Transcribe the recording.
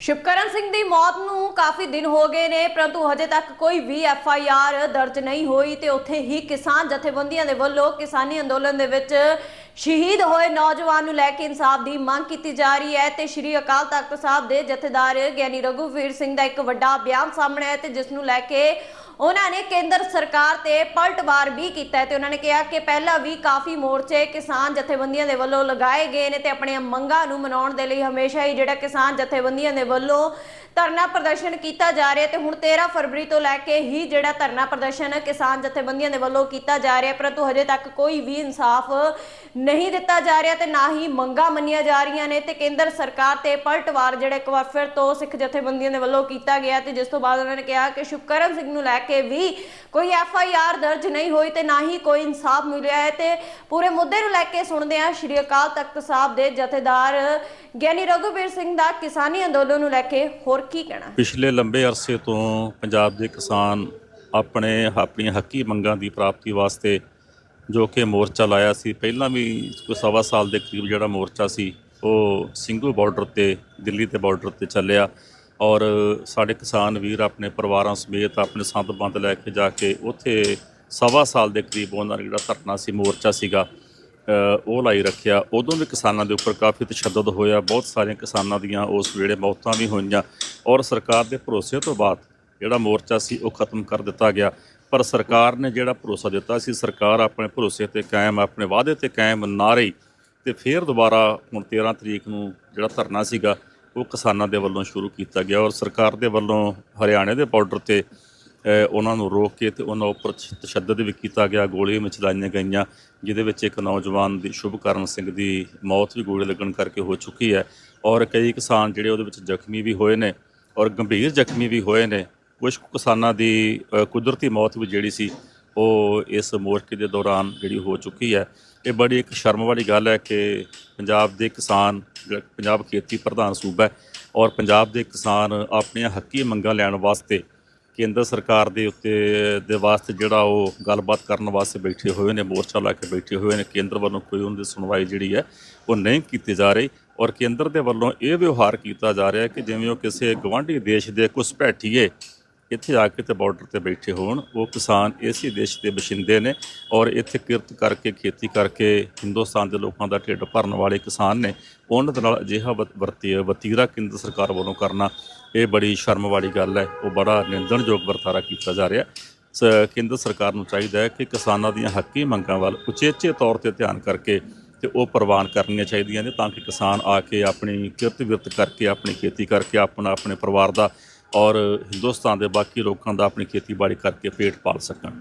ਸ਼ਿਵਕਰਨ ਸਿੰਘ ਦੀ ਮੌਤ ਨੂੰ ਕਾਫੀ ਦਿਨ ਹੋ ਗਏ ਨੇ, ਪਰੰਤੂ ਹਜੇ ਤੱਕ ਕੋਈ ਵੀ ਐਫ ਆਈ ਆਰ ਦਰਜ ਨਹੀਂ ਹੋਈ ਤੇ ਉੱਥੇ ਹੀ ਕਿਸਾਨ ਜਥੇਬੰਦੀਆਂ ਦੇ ਵੱਲੋਂ ਕਿਸਾਨੀ ਅੰਦੋਲਨ ਦੇ ਵਿੱਚ ਸ਼ਹੀਦ ਹੋਏ ਨੌਜਵਾਨ ਨੂੰ ਲੈ ਕੇ ਇਨਸਾਫ ਦੀ ਮੰਗ ਕੀਤੀ ਜਾ ਰਹੀ ਹੈ ਤੇ ਸ਼੍ਰੀ ਅਕਾਲ ਤਖਤ ਸਾਹਿਬ ਦੇ ਜਥੇਦਾਰ ਗਿਆਨੀ ਰਘੂਵੀਰ ਸਿੰਘ ਦਾ ਇੱਕ ਵੱਡਾ ਬਿਆਨ ਸਾਹਮਣੇ ਆਇਆ ਤੇ ਜਿਸ ਨੂੰ ਲੈ ਕੇ ਉਹਨਾਂ ਨੇ ਕੇਂਦਰ ਸਰਕਾਰ ਤੇ ਪਲਟਵਾਰ ਵੀ ਕੀਤਾ ਹੈ ਤੇ ਉਹਨਾਂ ਨੇ ਕਿਹਾ ਕਿ ਪਹਿਲਾਂ ਵੀ ਕਾਫੀ ਮੋਰਚੇ ਕਿਸਾਨ ਜਥੇਬੰਦੀਆਂ ਦੇ ਵੱਲੋਂ ਲਗਾਏ ਗਏ ਨੇ ਤੇ ਆਪਣੀਆਂ ਮੰਗਾਂ ਨੂੰ ਮਨਾਉਣ ਦੇ ਲਈ ਹਮੇਸ਼ਾ ਹੀ ਜਿਹੜਾ ਕਿਸਾਨ ਜਥੇਬੰਦੀਆਂ ਦੇ ਵੱਲੋਂ ਧਰਨਾ ਪ੍ਰਦਰਸ਼ਨ ਕੀਤਾ ਜਾ ਰਿਹਾ ਤੇ ਹੁਣ 13 ਫਰਵਰੀ ਤੋਂ ਲੈ ਕੇ ਹੀ ਜਿਹੜਾ ਧਰਨਾ ਪ੍ਰਦਰਸ਼ਨ ਕਿਸਾਨ ਜਥੇਬੰਦੀਆਂ ਦੇ ਵੱਲੋਂ ਕੀਤਾ ਜਾ ਰਿਹਾ ਪਰੰਤੂ ਹਜੇ ਤੱਕ ਕੋਈ ਵੀ ਇਨਸਾਫ ਨਹੀਂ ਦਿੱਤਾ ਜਾ ਰਿਹਾ ਤੇ ਨਾ ਹੀ ਮੰਗਾਂ ਮੰਨੀਆਂ ਜਾ ਰਹੀਆਂ ਨੇ ਤੇ ਕੇਂਦਰ ਸਰਕਾਰ ਤੇ ਪਲਟਵਾਰ ਜਿਹੜਾ ਇੱਕ ਵਾਰ ਫਿਰ ਤੋਂ ਸਿੱਖ ਜਥੇਬੰਦੀਆਂ ਦੇ ਵੱਲੋਂ ਕੀਤਾ ਗਿਆ ਤੇ ਜਿਸ ਤੋਂ ਬਾਅਦ ਉਹਨਾਂ ਨੇ ਕਿਹਾ ਕਿ ਸ਼ੁਕਰਨ ਸਿੰਘ ਨੂੰ ਲੈ ਕੇ ਵੀ ਕੋਈ ਐਫ ਆਈ ਆਰ ਦਰਜ ਨਹੀਂ ਹੋਈ ਤੇ ਨਾ ਹੀ ਕੋਈ ਇਨਸਾਫ ਮਿਲਿਆ ਹੈ ਤੇ ਪੂਰੇ ਮੁੱਦੇ ਨੂੰ ਲੈ ਕੇ ਸੁਣਦੇ ਹਾਂ ਸ਼੍ਰੀ ਅਕਾਲ ਤਖਤ ਸਾਹਿਬ ਦੇ ਜਥੇਦਾਰ ਗਿਆਨੀ ਰਘੁਵੀਰ ਸਿੰਘ ਦਾ ਕਿਸਾਨੀ ਅੰਦੋਲਨ ਨੂੰ ਲੈ ਕੇ ਹੋਰ ਕੀ ਕਹਿਣਾ ਪਿਛਲੇ ਲੰਬੇ ਅਰਸੇ ਤੋਂ ਪੰਜਾਬ ਦੇ ਕਿਸਾਨ ਆਪਣੇ ਆਪਣੀਆਂ ਹੱਕੀ ਮੰਗਾਂ ਦੀ ਪ੍ਰਾਪਤੀ ਵਾਸਤੇ ਜੋ ਕਿ ਮੋਰਚਾ ਲਾਇਆ ਸੀ, ਪਹਿਲਾਂ ਵੀ ਕੋਈ ਸਵਾ ਸਾਲ ਦੇ ਕਰੀਬ ਜਿਹੜਾ ਮੋਰਚਾ ਸੀ, ਉਹ ਸਿੰਘੂ ਬਾਰਡਰ ਤੇ, ਦਿੱਲੀ ਦੇ ਬਾਰਡਰ ਤੇ ਚੱਲਿਆ। ਔਰ ਸਾਡੇ ਕਿਸਾਨ ਵੀਰ ਆਪਣੇ ਪਰਿਵਾਰਾਂ ਸਮੇਤ ਆਪਣੇ ਸੰਤ ਬੰਦ ਲੈ ਕੇ ਜਾ ਕੇ ਉੱਥੇ ਸਵਾ ਸਾਲ ਦੇ ਕਰੀਬ ਉਹਨਾਂ ਦਾ ਜਿਹੜਾ ਧਰਨਾ ਸੀ, ਮੋਰਚਾ ਸੀਗਾ ਉਹ ਲਾਈ ਰੱਖਿਆ। ਉਦੋਂ ਵੀ ਕਿਸਾਨਾਂ ਦੇ ਉੱਪਰ ਕਾਫੀ ਤਸ਼ੱਦਦ ਹੋਇਆ। ਬਹੁਤ ਸਾਰੀਆਂ ਕਿਸਾਨਾਂ ਦੀਆਂ ਉਸ ਵੇਲੇ ਮੌਤਾਂ ਵੀ ਹੋਈਆਂ ਔਰ ਸਰਕਾਰ ਦੇ ਭਰੋਸੇ ਤੋਂ ਬਾਅਦ ਜਿਹੜਾ ਮੋਰਚਾ ਸੀ, ਉਹ ਖਤਮ ਕਰ ਦਿੱਤਾ ਗਿਆ। ਪਰ ਸਰਕਾਰ ਨੇ ਜਿਹੜਾ ਭਰੋਸਾ ਦਿੱਤਾ ਸੀ, ਸਰਕਾਰ ਆਪਣੇ ਭਰੋਸੇ ਤੇ ਕਾਇਮ, ਆਪਣੇ ਵਾਅਦੇ ਤੇ ਕਾਇਮ ਨਾ ਰਹੀ ਤੇ ਫਿਰ ਦੁਬਾਰਾ ਹੁਣ 13 ਤਰੀਕ ਨੂੰ ਜਿਹੜਾ ਧਰਨਾ ਸੀਗਾ ਉਹ ਕਿਸਾਨਾਂ ਦੇ ਵੱਲੋਂ ਸ਼ੁਰੂ ਕੀਤਾ ਗਿਆ ਔਰ ਸਰਕਾਰ ਦੇ ਵੱਲੋਂ ਹਰਿਆਣੇ ਦੇ ਬਾਰਡਰ ਤੇ ਉਹਨਾਂ ਨੂੰ ਰੋਕ ਕੇ ਤੇ ਉਹਨਾਂ ਉੱਪਰ ਤਸ਼ੱਦਦ ਵੀ ਕੀਤਾ ਗਿਆ, ਗੋਲੀਆਂ ਵੀ ਚਲਾਈਆਂ ਗਈਆਂ, ਜਿਹਦੇ ਵਿੱਚ ਇੱਕ ਨੌਜਵਾਨ ਦੀ ਸ਼ੁਭਕਰਨ ਸਿੰਘ ਦੀ ਮੌਤ ਵੀ ਗੋਲੀ ਲੱਗਣ ਕਰਕੇ ਹੋ ਚੁੱਕੀ ਹੈ ਔਰ ਕਈ ਕਿਸਾਨ ਜਿਹੜੇ ਉਹਦੇ ਵਿੱਚ ਜ਼ਖਮੀ ਵੀ ਹੋਏ ਨੇ ਔਰ ਗੰਭੀਰ ਜ਼ਖਮੀ ਵੀ ਹੋਏ ਨੇ ਕੁਝ ਕੁ ਕਿਸਾਨਾਂ ਦੀ ਕੁਦਰਤੀ ਮੌਤ ਵੀ ਜਿਹੜੀ ਸੀ ਉਹ ਇਸ ਮੋਰਚੇ ਦੇ ਦੌਰਾਨ ਜਿਹੜੀ ਹੋ ਚੁੱਕੀ ਹੈ, ਇਹ ਬੜੀ ਇੱਕ ਸ਼ਰਮ ਵਾਲੀ ਗੱਲ ਹੈ ਕਿ ਪੰਜਾਬ ਦੇ ਕਿਸਾਨ, ਪੰਜਾਬ ਖੇਤੀ ਪ੍ਰਧਾਨ ਸੂਬਾ ਹੈ ਔਰ ਪੰਜਾਬ ਦੇ ਕਿਸਾਨ ਆਪਣੀਆਂ ਹੱਕੀ ਮੰਗਾਂ ਲੈਣ ਵਾਸਤੇ ਕੇਂਦਰ ਸਰਕਾਰ ਦੇ ਉੱਤੇ, ਦੇ ਵਾਸਤੇ ਜਿਹੜਾ ਉਹ ਗੱਲਬਾਤ ਕਰਨ ਵਾਸਤੇ ਬੈਠੇ ਹੋਏ ਨੇ, ਮੋਰਚਾ ਲਾ ਕੇ ਬੈਠੇ ਹੋਏ ਨੇ, ਕੇਂਦਰ ਵੱਲੋਂ ਕੋਈ ਉਹਨਾਂ ਦੀ ਸੁਣਵਾਈ ਜਿਹੜੀ ਹੈ ਉਹ ਨਹੀਂ ਕੀਤੀ ਜਾ ਰਹੀ ਔਰ ਕੇਂਦਰ ਦੇ ਵੱਲੋਂ ਇਹ ਵਿਵਹਾਰ ਕੀਤਾ ਜਾ ਰਿਹਾ ਹੈ ਕਿ ਜਿਵੇਂ ਉਹ ਕਿਸੇ ਗਵਾਂਢੀ ਦੇਸ਼ ਦੇ ਘੁਸਪੈਠੀਏ ਇੱਥੇ ਆ ਕੇ ਤੇ ਬਾਰਡਰ ਤੇ ਬੈਠੇ ਹੋਣ। ਉਹ ਕਿਸਾਨ ਇਸੇ ਦੇਸ਼ ਦੇ ਵਸਿੰਦੇ ਨੇ ਔਰ ਇੱਥੇ ਕਿਰਤ ਕਰਕੇ, ਖੇਤੀ ਕਰਕੇ ਹਿੰਦੁਸਤਾਨ ਦੇ ਲੋਕਾਂ ਦਾ ਢਿੱਡ ਭਰਨ ਵਾਲੇ ਕਿਸਾਨ ਨੇ ਉਹਨਾਂ ਦੇ ਨਾਲ ਅਜਿਹਾ ਵਤ- ਵਰਤੀ, ਵਤੀਰਾ ਕੇਂਦਰ ਸਰਕਾਰ ਵੱਲੋਂ ਕਰਨਾ ਇਹ ਬੜੀ ਸ਼ਰਮ ਵਾਲੀ ਗੱਲ ਹੈ। ਉਹ ਬੜਾ ਨਿੰਦਣਯੋਗ ਵਰਤਾਰਾ ਕੀਤਾ ਜਾ ਰਿਹਾ। ਸ- ਕੇਂਦਰ ਸਰਕਾਰ ਨੂੰ ਚਾਹੀਦਾ ਹੈ ਕਿ ਕਿਸਾਨਾਂ ਦੀਆਂ ਹੱਕੀ ਮੰਗਾਂ ਵੱਲ ਉਚੇਚੇ ਤੌਰ ਤੇ ਧਿਆਨ ਕਰਕੇ ਤੇ ਉਹ ਪ੍ਰਵਾਨ ਕਰਨੀਆਂ ਚਾਹੀਦੀਆਂ ਨੇ ਤਾਂ ਕਿ ਕਿਸਾਨ ਆ ਕੇ ਆਪਣੀ ਕਿਰਤ ਵਿਰਤ ਕਰਕੇ, ਆਪਣੀ ਖੇਤੀ ਕਰਕੇ ਆਪਣਾ ਆਪਣੇ ਪਰਿਵਾਰ ਦਾ ਔਰ ਹਿੰਦੁਸਤਾਨ ਦੇ ਬਾਕੀ ਲੋਕਾਂ ਦਾ ਆਪਣੀ ਖੇਤੀਬਾੜੀ ਕਰਕੇ ਪੇਟ ਪਾਲ ਸਕਣ।